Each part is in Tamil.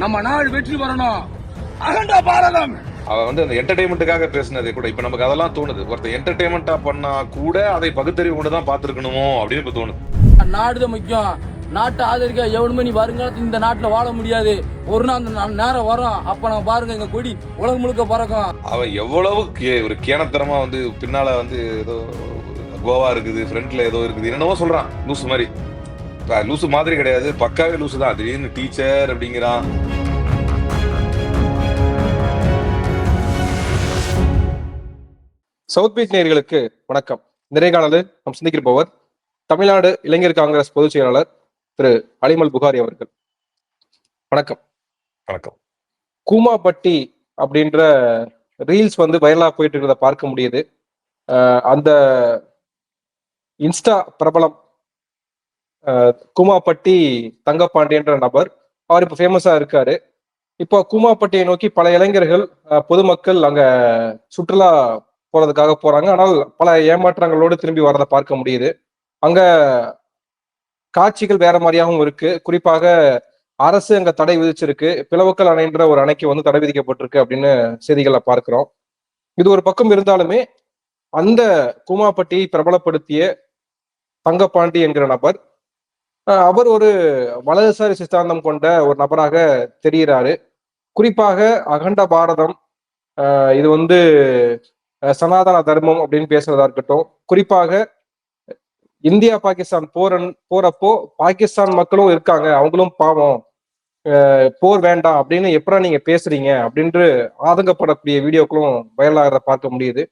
நம்ம நாடு வெற்றி பெறணும். அகண்ட பாரதம். அவன் வந்து அந்த என்டர்டைன்மெண்ட்டுக்காக பேசினதே கூட இப்ப நமக்கு அதெல்லாம் தோணுது. ஒருத்தர் என்டர்டைன்மெண்டா பண்ணா கூட அதை பகுத்தறிவு கொண்டு தான் பார்த்திருக்கணுமோ அப்படின்னு இப்ப தோணுது. நாடுதான் முக்கியம். நாட்டை ஆதரிக்க எவனுமே நீ வருங்காலத்துல இந்த நாட்டுல வாழ முடியாது. ஒரு நாள் அந்த நேரம் வரும். அப்ப நான் பாருங்க எங்க கொடி உலகம் முழுக்க பறக்கும். அவன் எவ்வளவு கே- ஒரு கேனத்தனமா வந்து பின்னால வந்து ஏதோ கோவா இருக்குது ஃப்ரண்ட்ல ஏதோ இருக்குது என்னென்னவோ சொல்றான் லூசு மாதிரி. லூசு மாதிரி கிடையாது. பக்காவே லூசு தான். திடீர்னு டீச்சர் அப்படிங்கிறான். சவுத் பீச் நேயர்களுக்கு வணக்கம். நிறைகாணலில் நாம் சிந்திக்கிருப்பவர் தமிழ்நாடு இளைஞர் காங்கிரஸ் பொதுச் செயலாளர் திரு அலிமல் புகாரி அவர்கள். வணக்கம். வணக்கம். கூமாப்பட்டி அப்படின்ற ரீல்ஸ் வந்து வைரலா போயிட்டு இருக்கிறத பார்க்க முடியுது. அந்த இன்ஸ்டா பிரபலம் குமாப்பட்டி தங்கப்பாண்டியன்ற நபர். அவர் இப்போ ஃபேமஸா இருக்காரு. இப்போ கூமாப்பட்டியை நோக்கி பல இளைஞர்கள் பொதுமக்கள் அங்க சுற்றுலா போறதுக்காக போறாங்க. ஆனால் பல ஏமாற்றங்களோடு திரும்பி வரதை பார்க்க முடியுது. அங்க காட்சிகள் வேற மாதிரியாகவும் இருக்கு. குறிப்பாக அரசு அங்க தடை விதிச்சிருக்கு. பிளவுக்கல் அணைன்ற ஒரு அணைக்கு வந்து தடை விதிக்கப்பட்டிருக்கு அப்படின்னு செய்திகளை பார்க்கிறோம். இது ஒரு பக்கம் இருந்தாலுமே அந்த கூமாப்பட்டியை பிரபலப்படுத்திய தங்கப்பாண்டி என்கிற நபர் அவர் ஒரு வலதுசாரி சித்தாந்தம் கொண்ட ஒரு நபராக தெரிகிறாரு. குறிப்பாக அகண்ட பாரதம் இது வந்து சனாதன தர்மம் அப்படின்னு பேசுறதா இருக்கட்டும். குறிப்பாக இந்தியா பாகிஸ்தான் போர் போறப்போ பாகிஸ்தான் மக்களும் இருக்காங்க. அவங்களும் பாவம். போர் வேண்டாம் அப்படின்னு எப்படா நீங்க பேசுறீங்க அப்படின்ட்டு ஆதங்கப்படக்கூடிய வீடியோக்களும் வைரலாகிறத பார்க்க முடியுது.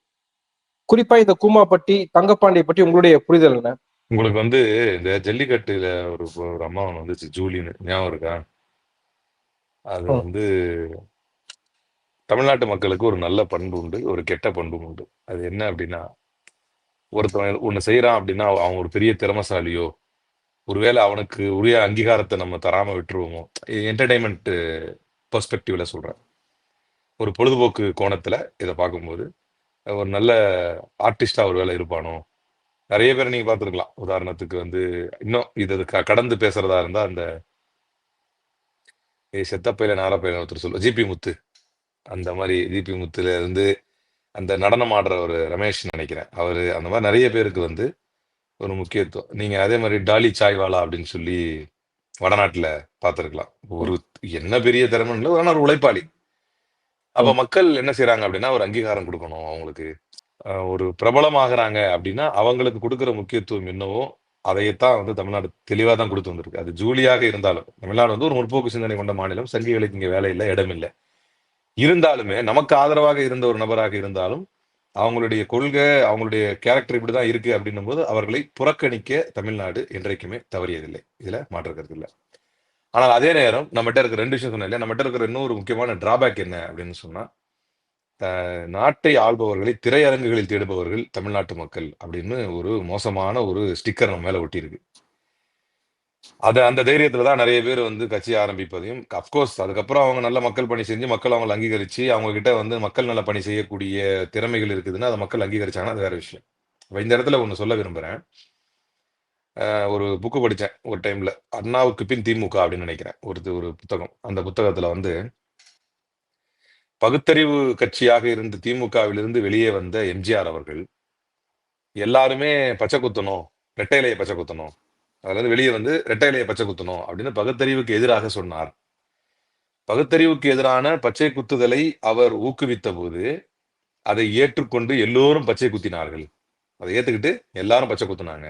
குறிப்பா இந்த கூமாப்பட்டி தங்கப்பாண்டியை பற்றி உங்களுடைய புரிதல் என்ன? உங்களுக்கு வந்து இந்த ஜல்லிக்கட்டுல ஒரு ஒரு அம்மா ஒண்ணு வந்துச்சு ஜூலின்னு. ஞாபகம் இருக்கா? அது. வந்து தமிழ்நாட்டு மக்களுக்கு ஒரு நல்ல பண்பு உண்டு ஒரு கெட்ட பண்பும் உண்டு. அது என்ன அப்படின்னா ஒருத்தவன் ஒண்ணு செய்யறான் அப்படின்னா அவன் ஒரு பெரிய திறமசாலியோ ஒருவேளை அவனுக்கு உரிய அங்கீகாரத்தை நம்ம தராம விட்டுருவோமோ என்டர்டைன்மெண்ட் பெர்ஸ்பெக்டிவ்ல சொல்றேன். ஒரு பொழுதுபோக்கு கோணத்துல இதை பார்க்கும்போது ஒரு நல்ல ஆர்டிஸ்டா ஒரு வேலை இருப்பானோ நிறைய பேர் நீங்க பார்த்துருக்கலாம். உதாரணத்துக்கு வந்து இன்னும் இது க- கடந்து பேசுறதா இருந்தா அந்த ஏய் செத்தப்பையில நாரப்பையில ஒருத்தர் சொல்லுவோம் ஜிபி முத்து. அந்த மாதிரி ஜிபி முத்துல இருந்து அந்த நடனம் ஆடுற ஒரு ரமேஷ் நினைக்கிறேன். அவரு அந்த மாதிரி நிறைய பேருக்கு வந்து ஒரு முக்கியத்துவம். நீங்க அதே மாதிரி டாலி சாய்வாலா அப்படின்னு சொல்லி வடநாட்டுல பார்த்திருக்கலாம். ஒரு என்ன பெரிய திறமை இல்லை ஆனா ஒரு உழைப்பாளி. அப்ப மக்கள் என்ன செய்றாங்க அப்படின்னா ஒரு அங்கீகாரம் கொடுக்கணும் அவங்களுக்கு. ஒரு பிரபலமாகறாங்க அப்படின்னா அவங்களுக்கு கொடுக்குற முக்கியத்துவம் என்னவோ அதையத்தான் வந்து தமிழ்நாடு தெளிவாக தான் கொடுத்து வந்திருக்கு. அது ஜூலியாக இருந்தாலும் தமிழ்நாடு வந்து ஒரு முற்போக்கு சிந்தனை கொண்ட மாநிலம் சங்கிகளுக்கு இங்கே வேலை இல்லை இடம் இல்லை. இருந்தாலுமே நமக்கு ஆதரவாக இருந்த ஒரு நபராக இருந்தாலும் அவங்களுடைய கொள்கை அவங்களுடைய கேரக்டர் இப்படி தான் இருக்கு அப்படின்னும் போது அவர்களை புறக்கணிக்க தமிழ்நாடு என்றைக்குமே தவறியதில்லை. இதில் மாற்று இல்லை. ஆனால் அதே நேரம் நம்மகிட்ட இருக்கிற ரெண்டு விஷயம் சொன்னேன் இல்லையா? நம்மகிட்ட இருக்கிற இன்னொரு முக்கியமான டிராபேக் என்ன அப்படின்னு சொன்னால் நாட்டை ஆள்பவர்களை திரையரங்குகளில் தேடுபவர்கள் தமிழ்நாட்டு மக்கள் அப்படின்னு ஒரு மோசமான ஒரு ஸ்டிக்கர் நம்ம மேல ஒட்டியிருக்கு. அது அந்த தைரியத்துல தான் நிறைய பேர் வந்து கட்சி ஆரம்பிப்பதையும் அப்கோர்ஸ் அதுக்கப்புறம் அவங்க நல்ல மக்கள் பணி செஞ்சு மக்கள் அவங்களை அங்கீகரிச்சு அவங்க கிட்ட வந்து மக்கள் நல்ல பணி செய்யக்கூடிய திறமைகள் இருக்குதுன்னா அதை மக்கள் அங்கீகரிச்சாங்கன்னா அது வேற விஷயம். இந்த இடத்துல ஒன்று சொல்ல விரும்புகிறேன் ஒரு புக்கு படித்தேன் ஒரு டைம்ல அண்ணாவுக்கு பின் திமுக அப்படின்னு நினைக்கிறேன். ஒரு ஒரு புத்தகம். அந்த புத்தகத்துல வந்து பகுத்தறிவு கட்சியாக இருந்து திமுகவிலிருந்து வெளியே வந்த எம்ஜிஆர் அவர்கள் எல்லாருமே பச்சை குத்தணும் ரெட்டை இலையை பச்சை குத்தணும். அதுல இருந்து வெளியே வந்து ரெட்டையிலையை பச்சை குத்தணும் அப்படின்னு பகுத்தறிவுக்கு எதிராக சொன்னார். பகுத்தறிவுக்கு எதிரான பச்சை குத்துதலை அவர் ஊக்குவித்த போது அதை ஏற்றுக்கொண்டு எல்லோரும் பச்சை குத்தினார்கள். அதை ஏத்துக்கிட்டு எல்லாரும் பச்சை குத்துனாங்க.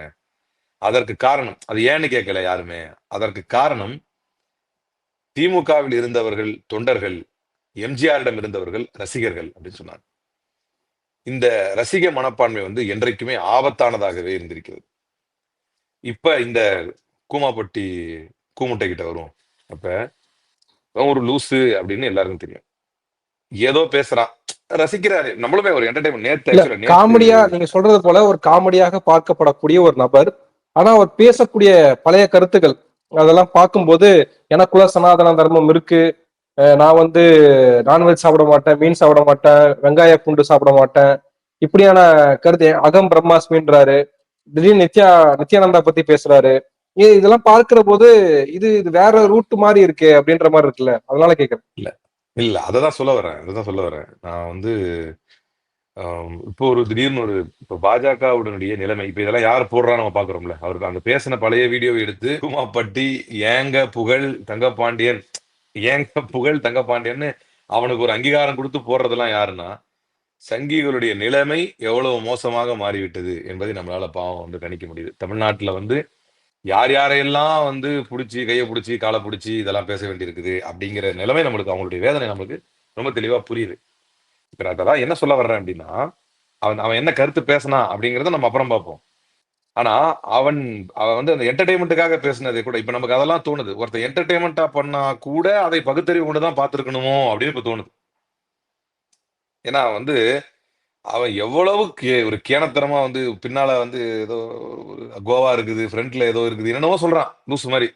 அதற்கு காரணம் அது ஏன்னு கேட்கல யாருமே அதற்கு காரணம் திமுகவில் இருந்தவர்கள் தொண்டர்கள் எம்ஜிஆரிடம் இருந்தவர்கள் ரசிகர்கள் அப்படின்னு சொன்னாங்க. இந்த ரசிக மனப்பான்மை வந்து என்றைக்குமே ஆபத்தானதாகவே இருந்திருக்கிறது. இப்ப இந்த கூமாப்பட்டி கூமுட்டை கிட்ட வரும் அப்ப ஒரு லூசு அப்படின்னு எல்லாருக்கும் தெரியும். ஏதோ பேசுறான். ரசிக்கிறாரு. நம்மளுமே ஒரு என்டர்டைன்மெண்ட் நேத்து காமெடியா நீங்க சொல்றது போல ஒரு காமெடியாக பார்க்கப்படக்கூடிய ஒரு நபர். ஆனா அவர் பேசக்கூடிய பழைய கருத்துக்கள் அதெல்லாம் பார்க்கும்போது எனக்குள்ள சனாதன தர்மம் இருக்கு நான் வந்து நான்வெஜ் சாப்பிட மாட்டேன் மீன் சாப்பிட மாட்டேன் வெங்காய பூண்டு சாப்பிட மாட்டேன். இப்படியான கருத்து அகம் பிரம்மாஸ்மின்றாரு. திடீர்னு நித்யா நித்யானந்தா பத்தி பேசுறாரு. இதெல்லாம் பார்க்கிற போது இது இது வேற ரூட் மாதிரி இருக்கே அப்படின்ற மாதிரி இருக்குல்ல? அதனால கேக்குறேன். இல்ல இல்ல அததான் சொல்ல வரேன் அததான் சொல்ல வரேன். நான் வந்து இப்போ ஒரு திடீர்னு ஒரு இப்போ பாஜகவுடனுடைய நிலைமை இப்ப இதெல்லாம் யார் போடுறா நம்ம பாக்குறோம்ல அவருக்கு அந்த பேசின பழைய வீடியோவை எடுத்து குமாப்பட்டி ஏங்க புகழ் தங்கபாண்டியன் ஏங்க புகழ் தங்கபாண்டியன்னு அவனுக்கு ஒரு அங்கீகாரம் கொடுத்து போடுறதெல்லாம் யாருன்னா சங்கிகளுடைய நிலைமை எவ்வளவு மோசமாக மாறிவிட்டது என்பதை நம்மளால பாவம் வந்து கணிக்க முடியுது. தமிழ்நாட்டுல வந்து யார் யாரையெல்லாம் வந்து பிடிச்சி கையை பிடிச்சி காலை பிடிச்சி இதெல்லாம் பேச வேண்டியிருக்குது அப்படிங்கிற நிலைமை நம்மளுக்கு அவங்களுடைய வேதனை நம்மளுக்கு ரொம்ப தெளிவா புரியுது. இப்ப நான் என்ன சொல்ல வர்றேன் அப்படின்னா அவன் அவன் என்ன கருத்து பேசினா அப்படிங்கிறத நம்ம அப்புறம் பார்ப்போம். ஆனா அவன் அவன் வந்து அந்த என்டர்டைன்மெண்ட்டுக்காக பேசினது கூட இப்ப நமக்கு அதெல்லாம் தோணுது. ஒருத்தர் என்டர்டைன்மெண்டா பண்ணா கூட அதை பகுத்தறிவு கொண்டு தான் பார்த்திருக்கணுமோ அப்படின்னு இப்ப தோணுது. ஏன்னா வந்து அவன் எவ்வளவு கே- ஒரு கேனத்தனமா வந்து பின்னால வந்து ஏதோ ஒரு கோவா இருக்குது ஃப்ரண்ட்ல ஏதோ இருக்குது என்னென்னவோ சொல்றான் லூசு மாதிரி.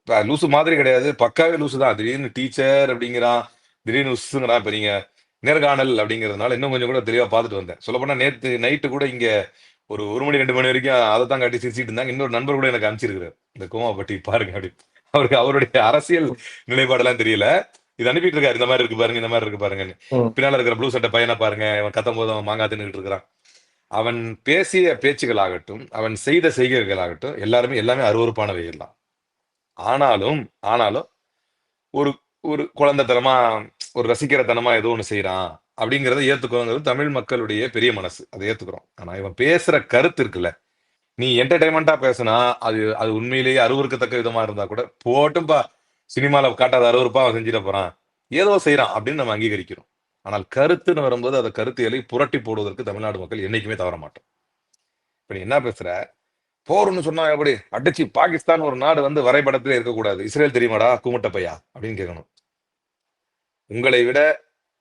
இப்ப லூசு மாதிரி கிடையாது பக்காவே லூசு தான். திடீர்னு டீச்சர் அப்படிங்கிறான் திடீர்னு உசுங்கிறான். இப்ப நீங்க நேர்காணல் அப்படிங்கிறதுனால இன்னும் கொஞ்சம் கூட தெளிவா பார்த்துட்டு வந்தேன். சொல்லப்போனா நேற்று நேத்து நைட்டு கூட இங்க ஒரு ஒரு மணி ரெண்டு மணி வரைக்கும் அதை தான் காட்டி சிரிச்சிட்டு இருந்தாங்க. இன்னொரு நண்பர் கூட எனக்கு அனுப்பிச்சிருக்காரு இந்த கோமாப்பட்டி பாருங்க அப்படி. அவருக்கு அவருடைய அரசியல் நிலைப்பாடெல்லாம் தெரியல. இது அனுப்பிட்டு இருக்காரு இந்த மாதிரி இருக்கு பாருங்க இந்த மாதிரி இருக்கு பாருங்கன்னு. ம். பின்னால இருக்கிற ப்ளூ சட்டை பையனை பாருங்க. அவன் கத்தும் போது அவன் மாங்காய் தின்னுட்டு இருக்கிறான். அவன் பேசிய பேச்சுகளாகட்டும் அவன் செய்த செய்கைகளாகட்டும் எல்லாருமே எல்லாமே அருவருப்பானவைகள் தான் ஆனாலும் ஆனாலும் ஒரு ஒரு குழந்தைத்தனமா ஒரு ரசிக்கிறத்தனமா ஏதோ ஒண்ணு செய்யறான் அப்படிங்கிறத ஏத்துக்கிறோங்கிறது தமிழ் மக்களுடைய பெரிய மனசு. அதை ஏத்துக்கிறோம். ஆனா இவன் பேசுற கருத்து இருக்குல்ல. நீ என்டர்டைன்மெண்டா பேசுனா அது அது உண்மையிலேயே அருவருக்கத்தக்க விதமா இருந்தா கூட போட்டும்பா சினிமால காட்டாத அருவருப்பா அவன் செஞ்சிட போறான். ஏதோ செய்யறான் அப்படின்னு நம்ம அங்கீகரிக்கிறோம். ஆனால் கருத்துன்னு வரும்போது அதை கருத்தியலை புரட்டி போடுவதற்கு தமிழ்நாடு மக்கள் என்னைக்குமே தவற மாட்டோம். இப்ப நீ என்ன பேசுற? போர்னு சொன்னா எப்படி? அடிச்சு பாகிஸ்தான் ஒரு நாடு வந்து வரைபடத்திலே இருக்கக்கூடாது. இஸ்ரேல் தெரியுமாடா? குமுட்ட பையா அப்படின்னு கேட்கணும் உங்களை விட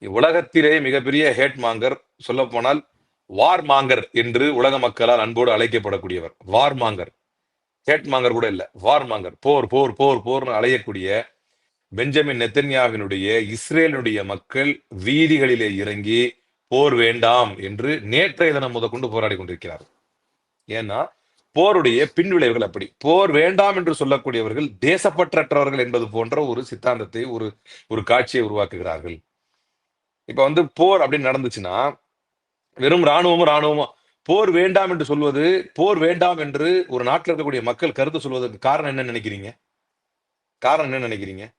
உலகத்திலே மிகப்பெரிய ஹேட் மாங்கர் சொல்ல போனால் வார் மாங்கர் என்று உலக மக்களால் அன்போடு அழைக்கப்படக்கூடியவர். வார் மாங்கர் ஹேட் மாங்கர் கூட இல்ல. வார் மாங்கர் போர் போர் போர் போர்னு அலையக்கூடிய பெஞ்சமின் நெத்தன்யாவினுடைய இஸ்ரேலுடைய மக்கள் வீதிகளிலே இறங்கி போர் வேண்டாம் என்று நேற்றைய தினம் முதற்கொண்டு போராடி கொண்டிருக்கிறார். ஏன்னா போருடைய பின்விளைவுகள் அப்படி. போர் வேண்டாம் என்று சொல்லக்கூடியவர்கள் தேசப்பற்றற்றவர்கள் என்பது போன்ற ஒரு சித்தாந்தத்தை ஒரு ஒரு காட்சியை உருவாக்குகிறார்கள். இப்ப வந்து போர் அப்படின்னு நடந்துச்சுன்னா வெறும் ராணுவமும் ராணுவமும் போர் வேண்டாம் என்று சொல்வது போர் வேண்டாம் என்று ஒரு நாட்டில் இருக்கக்கூடிய மக்கள் கருத்து சொல்வதற்கு காரணம் என்ன நினைக்கிறீங்க? காரணம் என்ன நினைக்கிறீங்க?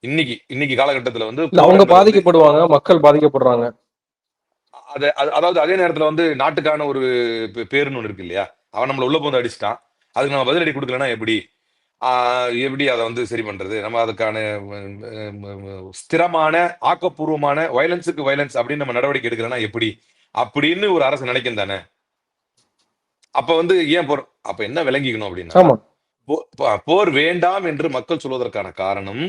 இன்னைக்கு இன்னைக்கு காலகட்டத்துல வந்து அவங்க பாதிக்கப்படுவாங்க மக்கள் பாதிக்கப்படுறாங்க. அது அது- அதாவது அதே நேரத்துல வந்து நாட்டுக்கான ஒரு பேருன்னு ஒண்ணு இருக்கு இல்லையா? அவன் நம்மள உள்ள போந்து அடிச்சிட்டான். அதுக்கு நம்ம பதிலடி கொடுக்கலன்னா எப்படி? எப்படி அதை வந்து சரி பண்றது? நம்ம அதுக்கான ஸ்திரமான ஆக்கப்பூர்வமான வயலன்ஸுக்கு வயலன்ஸ் அப்படின்னு நம்ம நடவடிக்கை எடுக்கலன்னா எப்படி? அப்படின்னு ஒரு அரசு நினைக்கும் தானே? அப்ப வந்து ஏன் போர் அப்ப என்ன விளங்கிக்கணும் அப்படின்னா போர் வேண்டாம் என்று மக்கள் சொல்வதற்கான காரணம்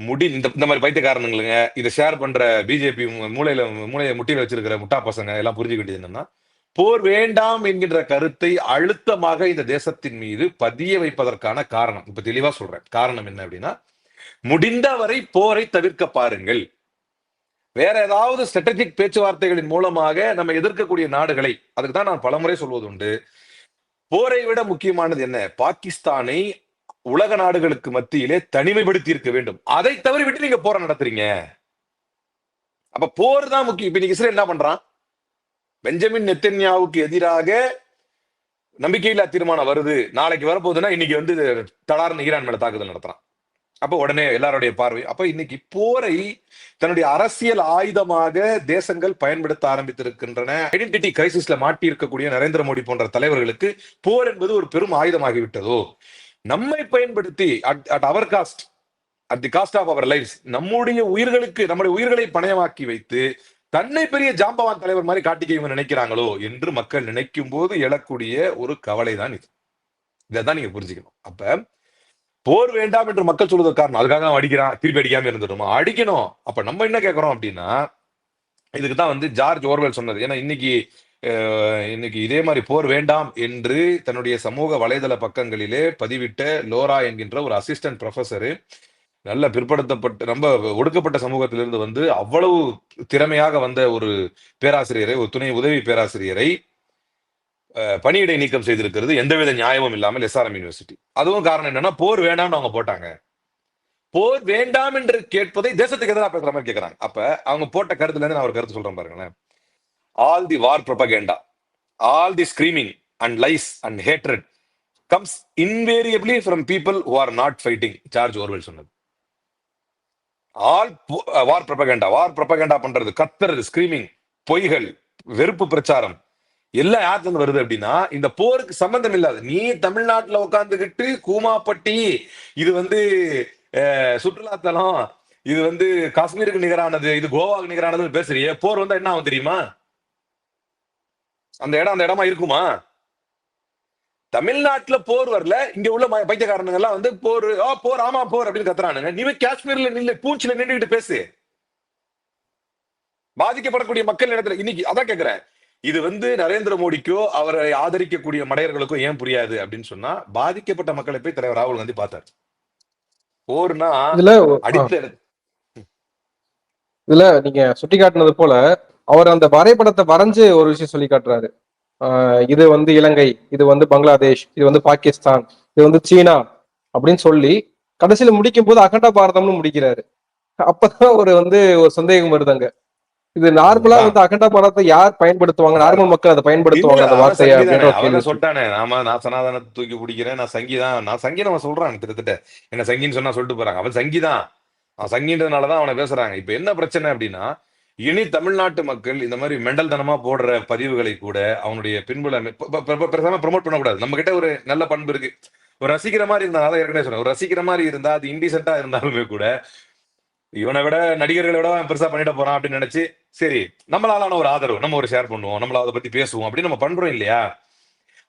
முடி இந்த இந்த மாதிரி பைத்தியக்காரனுங்களுங்க இதை ஷேர் பண்ற பிஜேபி மூளையில மூளையை முட்டியில வச்சிருக்கிற முட்டா பசங்க எல்லாம் புரிஞ்சுக்க வேண்டியது என்னன்னா போர் வேண்டாம் என்கின்ற கருத்தை அழுத்தமாக இந்த தேசத்தின் மீது பதிய வைப்பதற்கான காரணம். இப்ப தெளிவா சொல்றேன். காரணம் என்ன அப்படின்னா முடிந்தவரை போரை தவிர்க்க பாருங்கள். வேற ஏதாவது ஸ்ட்ராட்டஜிக் பேச்சுவார்த்தைகளின் மூலமாக நம்ம எதிர்க்கக்கூடிய நாடுகளை அதுக்கு தான் நான் பலமுறை சொல்வது உண்டு. போரை விட முக்கியமானது என்ன? பாகிஸ்தானை உலக நாடுகளுக்கு மத்தியிலே தனிமைப்படுத்தி இருக்க வேண்டும். அதை தவிர விட்டு நீங்க போரை நடத்துறீங்க. அப்ப போர் தான் முக்கியம். இப்ப நீங்க இஸ்ரேல் என்ன பண்றான்? பெஞ்சமின் நெத்தன்யாவுக்கு எதிராக நம்பிக்கையில்லா தீர்மானம் வருது. நாளைக்கு வரப்போகுதுன்னா இன்னைக்கு வந்து தடார்னு ஈரான் மேல தாக்குதல் நடத்துறான். அப்ப உடனே எல்லாருடைய பார்வை. அப்ப இன்னைக்கு போரை தன்னுடைய அரசியல் ஆயுதமாக தேசங்கள் பயன்படுத்த ஆரம்பித்திருக்கின்றன. ஐடென்டிட்டி கிரைசிஸ்ல மாட்டி இருக்கக்கூடிய நரேந்திர மோடி போன்ற தலைவர்களுக்கு போர் என்பது ஒரு பெரும் ஆயுதமாகிவிட்டதோ? நம்மை பயன்படுத்தி at our cost at the cost of our life நம்முடைய உயிர்களுக்கு நம்முடைய உயிர்களை பணயமாக்கி வைத்து தன்னை பெரிய ஜாம்பவான் தலைவர் மாதிரி காட்டிக்க இவங்க நினைக்கிறாங்களோ என்று மக்கள் நினைக்கும் போது எழக்கூடிய ஒரு கவலை தான் இது. இதைதான் நீங்க புரிஞ்சுக்கணும். அப்ப போர் வேண்டாம் என்று மக்கள் சொல்வதற்கு காரணம் அதுக்காக தான் அடிக்கிறான் திருப்பி அடிக்காம இருந்துட்டோமா அடிக்கணும். அப்ப நம்ம என்ன கேட்கறோம் அப்படின்னா இதுக்கு தான் வந்து ஜார்ஜ் ஓர்வெல் சொன்னது. ஏன்னா இன்னைக்கு இன்னைக்கு இதே மாதிரி போர் வேண்டாம் என்று தன்னுடைய சமூக வலைதள பக்கங்களிலே பதிவிட்ட லோரா என்கின்ற ஒரு அசிஸ்டன்ட் ப்ரொஃபசர் நல்ல பிற்படுத்தப்பட்ட ரொம்ப ஒடுக்கப்பட்ட சமூகத்திலிருந்து வந்து அவ்வளவு திறமையாக வந்த ஒரு பேராசிரியரை ஒரு துணை உதவி பேராசிரியரை பணியிடை நீக்கம் செய்திருக்கிறது. எந்தவித நியாயமும் இல்லாமல் எஸ்ஆர்எம் யூனிவர்சிட்டி. அதுவும் காரணம் என்னன்னா போர் வேண்டாம்னு அவங்க போட்டாங்க. போர் வேண்டாம் என்று கேட்பதை தேசத்துக்கு எதிராக பேசுற மாதிரி கேட்கிறாங்க அப்ப அவங்க போட்ட கருத்துல இருந்து நான் ஒரு கருத்து சொல்றேன் பாருங்களேன். All the war propaganda all the screaming and lies and hatred comes invariably from people who are not fighting George Orwell சொன்னது. All war propaganda war propaganda பண்றது கத்துறது ஸ்கிரீமிங் பொய்கள் வெறுப்பு பிரச்சாரம். எல்லாம் யார்ல வருது அப்படின்னா இந்த போருக்கு சம்பந்தம் இல்லாது நீ தமிழ்நாட்டுல உட்காந்துக்கிட்டு கூமாப்பட்டி இது வந்து சுற்றுலாத்தலம் இது வந்து காஷ்மீருக்கு நிகரானது இது கோவாக்கு நிகரானதுன்னு பேசுறியே போர் வந்தா என்ன ஆகும் தெரியுமா? அந்த இடம் அந்த இடமா இருக்குமா? தமிழ்நாட்டுல போர் வரல இங்க உள்ள பைத்தியக்காரனுங்க எல்லாம் வந்து போர் ஆ போர் ஆமா போர் அப்படின்னு கத்துறானுங்க. நீ காஷ்மீர்ல நில்ல பூச்சில நின்றுகிட்டு பேசு. பாதிக்கப்படக்கூடிய மக்கள் இடத்துல இன்னைக்கு அதான் கேக்குறேன். இது வந்து நரேந்திர மோடிக்கோ அவரை ஆதரிக்கக்கூடிய மடையர்களுக்கோ ஏன் புரியாது அப்படின்னு சொன்னா பாதிக்கப்பட்ட மக்களை போய் தலைவர் ராகுல் காந்தி பார்த்தார். போர்னா அடித்த இதுல நீங்க சுட்டி காட்டினது போல அவர் அந்த வரைபடத்தை வரைஞ்சு ஒரு விஷயம் சொல்லி காட்டுறாரு. இது வந்து இலங்கை இது வந்து பங்களாதேஷ் இது வந்து பாகிஸ்தான் இது வந்து சீனா அப்படின்னு சொல்லி கடைசியில முடிக்கும் போது அகண்ட பாரதம்னு முடிக்கிறாரு. அப்பதான் ஒரு வந்து ஒரு சந்தேகம் வருதுங்க. இது நார்மலா வந்து அகண்ட பாரதத்தை யார் பயன்படுத்துவாங்க? நார்மல் மக்கள் அதை பயன்படுத்துவாங்க அந்த வார்த்தையை தான் சொல்லிட்டானே. நாம நான் சனாதனத்தை தூக்கி பிடிக்கிறேன் நான் சங்கிதான் நான் சங்கி அவன் சொல்றான் கிட்டத்தட்ட. என்ன சங்கின்னு சொன்னா சொல்லிட்டு போறாங்க. அவன் சங்கிதான். அவன் சங்கின்றதுனாலதான் அவனை பேசுறாங்க. இப்ப என்ன பிரச்சனை அப்படின்னா இனி தமிழ்நாட்டு மக்கள் இந்த மாதிரி மெண்டல் தனமா போடுற பதிவுகளை கூட அவனுடைய பின்புல பெருசாம ப்ரொமோட் பண்ணக்கூடாது. நம்ம கிட்ட ஒரு நல்ல பண்பு இருக்கு. ஒரு ரசிக்கிற மாதிரி இருந்தா அதான் ஏற்கனவே சொன்னேன். ஒரு ரசிக்கிற மாதிரி இருந்தா அது இன்டிசென்டா இருந்தாலுமே கூட இவனை விட நடிகர்களை விட அவன் பெருசா பண்ணிட போறான் அப்படின்னு நினைச்சு சரி நம்மளாலான ஒரு ஆதரவு நம்ம ஒரு ஷேர் பண்ணுவோம் நம்மள அதை பத்தி பேசுவோம் அப்படின்னு நம்ம பண்றோம் இல்லையா?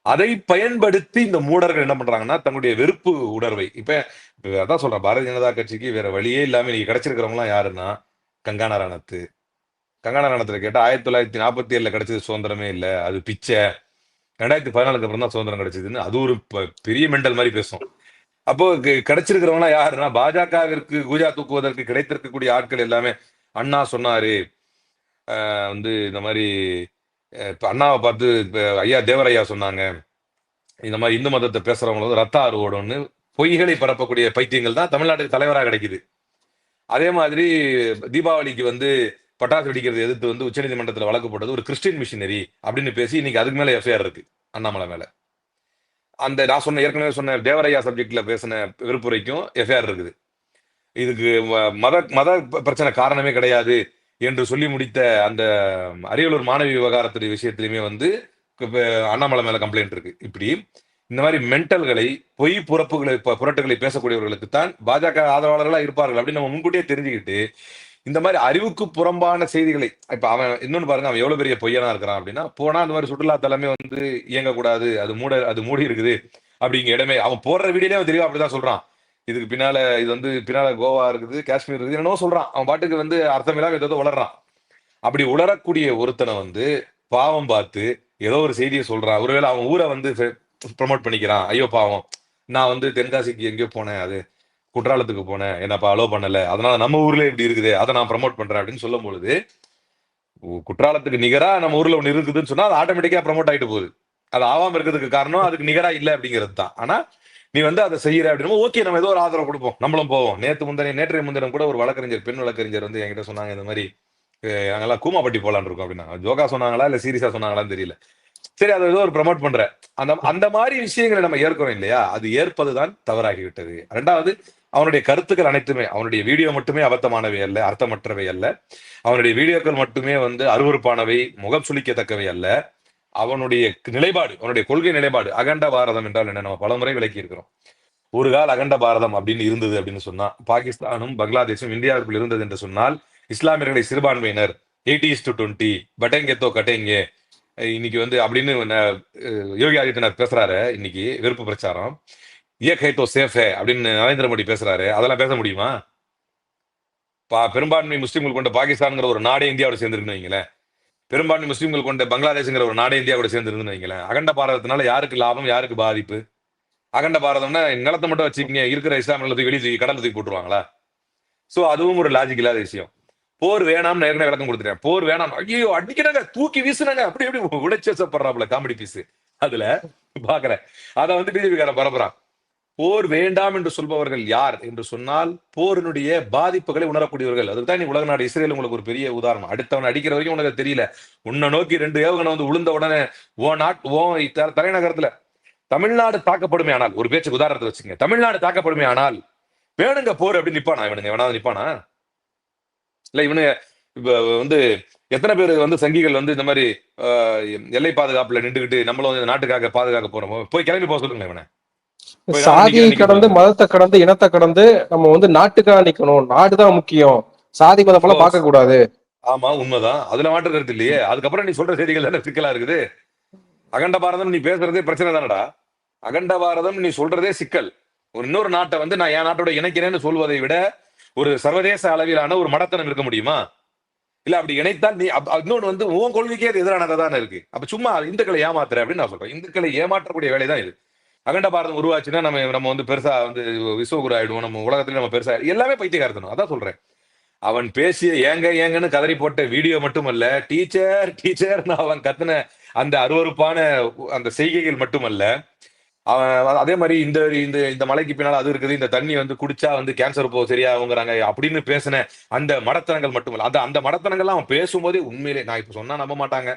அதை பயன்படுத்தி இந்த மூடர்கள் என்ன பண்றாங்கன்னா தன்னுடைய வெறுப்பு உணர்வை இப்ப இப்ப அதான் சொல்றேன் பாரதிய ஜனதா கட்சிக்கு வேற வழியே இல்லாம இன்னைக்கு கிடைச்சிருக்கிறவங்க எல்லாம் யாருன்னா கங்கானா ரணத்து கங்கனா நடத்துல கேட்டால் ஆயிரத்தி தொள்ளாயிரத்தி நாற்பத்தி ஏழுல கிடைச்சது சுதந்திரமே இல்லை. அது பிச்சை. ரெண்டாயிரத்தி பதினாலுக்கு அப்புறம் தான் சுதந்திரம் கிடைச்சதுன்னு அது ஒரு பெரிய மெண்டல் மாதிரி பேசும். அப்போ க- யாருன்னா பாஜகவிற்கு கூஜா தூக்குவதற்கு கிடைத்திருக்கக்கூடிய ஆட்கள் எல்லாமே அண்ணா சொன்னாரு. ஆஹ் வந்து இந்த மாதிரி இப்போ அண்ணாவை பார்த்து இப்போ ஐயா தேவரையா சொன்னாங்க. இந்த மாதிரி இந்து மதத்தை பேசுறவங்களும் ரத்த ஆறு பொய்களை பரப்பக்கூடிய பைத்தியங்கள் தான் தமிழ்நாட்டுக்கு தலைவராக கிடைக்குது. அதே மாதிரி தீபாவளிக்கு வந்து பட்டாசு வெடிக்கிறது எதிர்த்து வந்து உச்சநீதிமன்றத்தில் வழக்கு போட்டது ஒரு கிறிஸ்டின் மிஷினரி அப்படின்னு பேசி இன்னைக்கு அதுக்கு மேலே எஃப்ஐஆர் இருக்கு அண்ணாமலை மேலே. அந்த நான் சொன்ன ஏற்கனவே சொன்ன தேவரையா சப்ஜெக்ட்ல பேசின விருப்புரைக்கும் எஃப்ஐஆர் இருக்குது. இதுக்கு மத மத பிரச்சனை காரணமே கிடையாது என்று சொல்லி முடித்த அந்த அரியலூர் மாணவி விவகாரத்துடைய விஷயத்திலுமே வந்து அண்ணாமலை மேல கம்ப்ளைண்ட் இருக்கு. இப்படி இந்த மாதிரி மென்டல்களை பொய் புறப்புகளை புரட்டுகளை பேசக்கூடியவர்களுக்கு தான் பாஜக ஆதரவாளர்களாக இருப்பார்கள் அப்படின்னு நம்ம முன்கூட்டியே தெரிஞ்சுக்கிட்டு இந்த மாதிரி அறிவுக்கு புறம்பான செய்திகளை இப்ப அவன் இன்னொன்னு பாருங்க அவன் எவ்வளவு பெரிய பொய்யனா இருக்கிறான் அப்படின்னா போனா இந்த மாதிரி சுற்றுலா தலமே வந்து இயங்கக்கூடாது அது மூட அது மூடி இருக்குது அப்படிங்க இடமே அவன் போடுற வீடியோலயே அவன் தெளிவா அப்படிதான் சொல்றான். இதுக்கு பின்னால இது வந்து பின்னால கோவா இருக்குது காஷ்மீர் இருக்குது என்னவோ சொல்றான். அவன் பாட்டுக்கு வந்து அர்த்தம் இல்லாம ஏதோ உளறான் அப்படி உளரக்கூடிய ஒருத்தனை வந்து பாவம் பார்த்து ஏதோ ஒரு செய்தியை சொல்றான். ஒருவேளை அவன் ஊரை வந்து ப்ரமோட் பண்ணிக்கிறான். ஐயோ பாவம். நான் வந்து தென்காசிக்கு எங்கேயோ போனேன் அது குற்றாலத்துக்கு போனேன். என்னப்பா அலோ பண்ணல. அதனால நம்ம ஊர்ல இப்படி இருக்குது அதை நான் ப்ரமோட் பண்றேன் அப்படின்னு சொல்லும் பொழுது குற்றாலத்துக்கு நிகரா நம்ம ஊர்ல ஒன்று இருக்குதுன்னு சொன்னா அது ஆட்டோமேட்டிக்கா ப்ரமோட் ஆயிட்டு போகுது. அது ஆவாம இருக்கிறதுக்கு காரணம் அதுக்கு நிகரா இல்லை அப்படிங்கிறது தான். ஆனா நீ வந்து அதை செய்யற அப்படின்னா ஓகே நம்ம ஏதோ ஒரு ஆதரவு கொடுப்போம். நம்மளும் போவோம். நேற்று முந்தனே நேற்றைய முந்தினம் கூட ஒரு வழக்கறிஞர் பெண் வழக்கறிஞர் வந்து என்கிட்ட சொன்னாங்க இந்த மாதிரி நாங்கெல்லாம் கூமாப்பட்டி போலான்னு இருக்கோம் அப்படின்னா. ஜோகா சொன்னாங்களா இல்ல சீரியஸா சொன்னாங்களான்னு தெரியல. சரி அதை ஏதோ ஒரு ப்ரமோட் பண்ற அந்த அந்த மாதிரி விஷயங்களை நம்ம ஏற்கிறோம் இல்லையா? அது ஏற்பதுதான் தவறாகிவிட்டது. ரெண்டாவது அவனுடைய கருத்துக்கள் அனைத்துமே அவனுடைய வீடியோ மட்டுமே அபத்தமானவை அல்ல அர்த்தமற்றவை அல்ல. அவனுடைய வீடியோக்கள் மட்டுமே வந்து அருவருப்பானவை முகம் சுளிக்கத்தக்கவை அல்ல. அவனுடைய நிலைப்பாடு அவனுடைய கொள்கை நிலைப்பாடு அகண்ட பாரதம் என்றால் என்ன? நம்ம பலமுறை விளக்கி இருக்கிறோம் ஒரு கால் அகண்ட பாரதம் அப்படின்னு இருந்தது அப்படின்னு சொன்னா பாகிஸ்தானும் பங்களாதேஷும் இந்தியாவுக்குள் இருந்தது என்று சொன்னால் இஸ்லாமியர்களை சிறுபான்மையினர் எயிட்டி டு டுவெண்ட்டி பட்டேங்கெத்தோ கட்டேங்கே இன்னைக்கு வந்து அப்படின்னு யோகி ஆதித்யநாத் பேசுறாரு இன்னைக்கு வெறுப்பு பிரச்சாரம். ஏக் ஹை சேஃபே அப்படின்னு நரேந்திர மோடி பேசுறாரு. அதெல்லாம் பேச முடியுமா? பா பெரும்பான்மை முஸ்லீம்கள் கொண்ட பாகிஸ்தான்ங்கிற ஒரு நாடே இந்தியாவோட சேர்ந்துருக்குன்னு வைங்களேன். பெரும்பான்மை முஸ்லீம்கள் கொண்ட பங்களாதேஷ்ங்கிற ஒரு நாடே இந்தியாவோட சேர்ந்துருக்குன்னு வைங்களேன். அகண்ட பாரதத்தினால யாருக்கு லாபம் யாருக்கு பாதிப்பு? அகண்ட பாரதம்னா நிலத்தை மட்டும் வச்சுக்கிங்க. இருக்கிற இஸ்லாமியர்களை தூக்கி வெளியே தூக்கி கடல் தூக்கி போட்டுருவாங்களா? சோ அதுவும் ஒரு லாஜிக் இல்லாத விஷயம். போர் வேணாம்னு ஏற்கனவே விளக்கம் கொடுத்துட்டேன். போர் வேணாம் ஐயோ அடிக்கிறாங்க தூக்கி வீசுனாங்க. அப்படி எப்படி உடைச்சு வசப்படுறாப்புல காமெடி பீஸ் அதுல பாக்குறேன் அத வந்து பிஜேபி காரன் பரப்புறான். போர் வேண்டாம் என்று சொல்பவர்கள் யார் என்று சொன்னால் போரினுடைய பாதிப்புகளை உணரக்கூடியவர்கள். அதுக்கு தான் நீ உலக நாடு இஸ்ரேல் உங்களுக்கு ஒரு பெரிய உதாரணம். அடுத்தவன் அடிக்கிற வரைக்கும் உனக்கு தெரியல. உன்னை நோக்கி ரெண்டு ஏவுகணை வந்து உளுந்த உடனே ஓ நாட் ஓ தலைநகரத்துல. தமிழ்நாடு தாக்கப்படுமே ஆனால் ஒரு பேச்சுக்கு உதாரணத்தை வச்சுங்க தமிழ்நாடு தாக்கப்படுமே ஆனால் வேணுங்க போர் அப்படின்னு நிப்பானா? இவனுங்க வேணாவது நிப்பானா? இல்ல இவனுங்க இப்ப வந்து எத்தனை பேர் வந்து சங்கிகள் வந்து இந்த மாதிரி ஆஹ், எல்லை பாதுகாப்புல நின்றுகிட்டு நம்மளும் வந்து நாட்டுக்காக பாதுகாக்க போறோமோ? போய் கிளம்பி போக சொல்லுங்க இவனை. சாதியை கடந்து மதத்தை கடந்து இனத்தை கடந்து நம்ம வந்து நாட்டுக்காக நிக்கணும். நாடுதான் முக்கியம். சாதி மதம் எல்லாம். பார்க்க கூடாது ஆமா உண்மைதான். அதுல மாற்று கருத்து இல்லையே. அதுக்கப்புறம் நீ சொல்ற செய்திகள் தானே சிக்கலா இருக்குது. அகண்ட பாரதம் நீ பேசுறதே பிரச்சனை தானடா. அகண்ட பாரதம் நீ சொல்றதே சிக்கல். ஒரு இன்னொரு நாட்டை வந்து நான் என் நாட்டோட இணைக்கிறேன்னு சொல்வதை விட ஒரு சர்வதேச அளவிலான ஒரு மடத்தனம் இருக்க முடியுமா? இல்ல அப்படி இணைத்தால் நீ இன்னொன்னு வந்து உன் கொள்கைக்கே அது எதிரானதா தானே இருக்கு. அப்ப சும்மா இந்துக்களை ஏமாத்துற அப்படின்னு நான் சொல்றேன். இந்துக்களை ஏமாற்றக்கூடிய வேலை தான் இது. அகண்ட பாரதம் உருவாச்சுன்னா நம்ம நம்ம வந்து பெருசா வந்து விஸ்வகுரு ஆயிடுவோம் நம்ம உலகத்துல நம்ம பெருசா எல்லாமே பைத்தியகாரத்தனும். அதான் சொல்றேன். அவன் பேசிய ஏங்க ஏங்கன்னு கதறி போட்ட வீடியோ மட்டுமல்ல டீச்சர் டீச்சர்னு அவன் கத்துன அந்த அருவருப்பான அந்த செய்கைகள் மட்டுமல்ல அவன் அதே மாதிரி இந்த இந்த இந்த மலைக்கு பின்னால அது இருக்குது இந்த தண்ணி வந்து குடிச்சா வந்து கேன்சர் போ சரியாகுங்கிறாங்க அப்படின்னு பேசின அந்த மடத்தனங்கள் மட்டுமல்ல. அந்த அந்த மடத்தனங்கள்லாம் அவன் பேசும்போதே உண்மையிலே நான் இப்போ சொன்னா நம்ப மாட்டாங்க.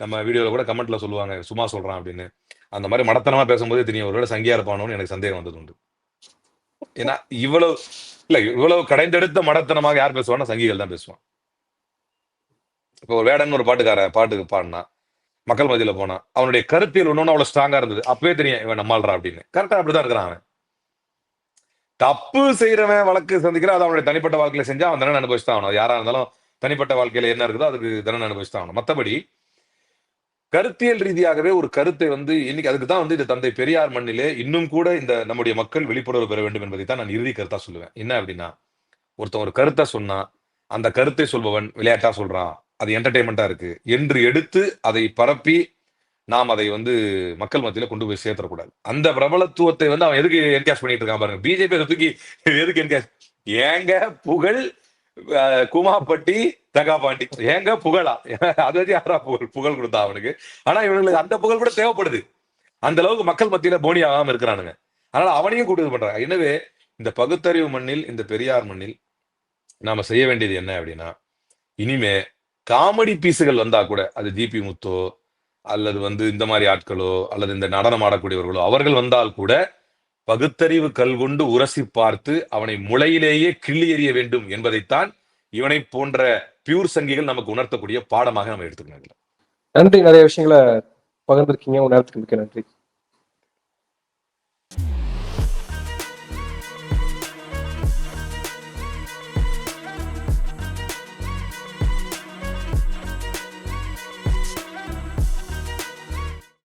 நம்ம வீடியோவில் கூட கமெண்ட்ல சொல்லுவாங்க சும்மா சொல்றான் அப்படின்னு. அந்த மாதிரி மடத்தனமா பேசும்போதே தெரியும் ஒருவேளை சங்கியா இருப்பானோன்னு எனக்கு சந்தேகம் வந்தது உண்டு ஏன்னா இவ்வளவு இல்ல இவ்வளவு கடைந்தெடுத்த மடத்தனமாக யார் பேசுவான்னா சங்கிகள் தான் பேசுவான். இப்போ ஒரு வேடன்னு ஒரு பாட்டுக்கார பாட்டுக்கு பாடினா மக்கள் மத்தியில போனான் அவனுடைய கருத்தியல் ஒண்ணு அவ்வளவு ஸ்ட்ராங்கா இருந்தது. அப்பவே தெரியும் இவன் நம்மாள்றா அப்படின்னு. கரெக்டா அப்படிதான் இருக்கிறான் அவன். தப்பு செய்யறவன் வழக்கு சந்திக்கிறான் அது அவனுடைய தனிப்பட்ட வாழ்க்கையில செஞ்சா அவன் தண்டனை அனுபவிச்சு தான் ஆகணும் யாரா இருந்தாலும் தனிப்பட்ட வாழ்க்கையில என்ன இருக்குதோ அதுக்கு தண்டனை அனுபவிச்சு தான் ஆகணும். மத்தபடி கருத்தியல் ரீதியாகவே ஒரு கருத்தை வந்து இன்னைக்கு அதுக்கு தான் வந்து இந்த தந்தை பெரியார் மண்ணிலே இன்னும் கூட இந்த நம்முடைய மக்கள் விழிப்புணர்வு பெற வேண்டும் என்பதை தான் நான் இறுதி கருத்தா சொல்லுவேன். என்ன அப்படின்னா ஒருத்தன் ஒரு கருத்தை சொன்னா அந்த கருத்தை சொல்பவன் விளையாட்டா சொல்றான் அது என்டர்டைன்மெண்டா இருக்கு. என்று எடுத்து அதை பரப்பி நாம் அதை வந்து மக்கள் மத்தியில கொண்டு போய் சேர்த்தக்கூடாது அந்த பிரபலத்துவத்தை வந்து அவன் எதுக்கு என்கேஷ் பண்ணிட்டு இருக்கான் பாருங்க. பிஜேபி தூக்கி எதுக்கு என்கேஷ் ஏங்க புகழ் குமாப்பட்டி தகாபாண்டி ஏங்க புகழா? அது வச்சு யாரா புகழ் புகழ் கொடுத்தா அவனுக்கு? ஆனா இவனுக்கு அந்த புகழ் கூட தேவைப்படுது. அந்த அளவுக்கு மக்கள் மத்தியில போனி ஆகாம இருக்கிறானுங்க. அதனால அவனையும் கூட்டு இது பண்றாங்க. எனவே இந்த பகுத்தறிவு மண்ணில் இந்த பெரியார் மண்ணில் நாம செய்ய வேண்டியது என்ன அப்படின்னா இனிமே காமெடி பீஸுகள் வந்தா கூட அது ஜிபி முத்தோ அல்லது வந்து இந்த மாதிரி ஆட்களோ அல்லது இந்த நடனம் ஆடக்கூடியவர்களோ அவர்கள் வந்தால் கூட பகுத்தறிவு கல் கொண்டு உரசி பார்த்து அவனை முளையிலேயே கிள்ளி எறிய வேண்டும் என்பதைத்தான் இவனை போன்ற பியூர் சங்கிகள் நமக்கு உணர்த்தக்கூடிய பாடமாக நம்ம எடுத்துக்கணும் நன்றி. நிறைய விஷயங்களை பகிர்ந்திருக்கீங்க. உங்க நேரத்துக்கு மிக்க நன்றி.